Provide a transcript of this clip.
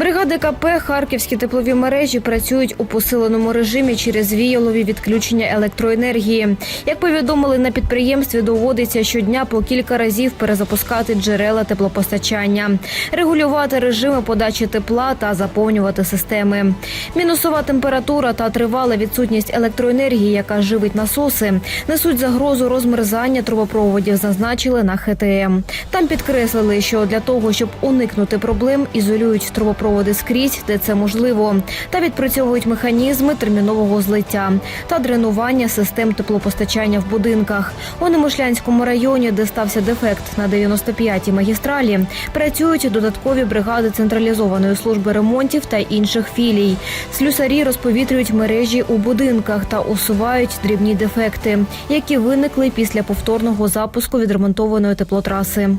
Бригади КП Харківські теплові мережі працюють у посиленому режимі через віялові відключення електроенергії. Як повідомили на підприємстві, доводиться щодня по кілька разів перезапускати джерела теплопостачання, регулювати режими подачі тепла та заповнювати системи. Мінусова температура та тривала відсутність електроенергії, яка живить насоси, несуть загрозу розмерзання трубопроводів, зазначили на ХТМ. Там підкреслили, що для того, щоб уникнути проблем, ізолюють трубопроводи скрізь, де це можливо, та відпрацьовують механізми термінового злиття та дренування систем теплопостачання в будинках. У Немишлянському районі, де стався дефект на 95-й магістралі, працюють додаткові бригади централізованої служби ремонтів та інших філій. Слюсарі розповітрюють мережі у будинках та усувають дрібні дефекти, які виникли після повторного запуску відремонтованої теплотраси.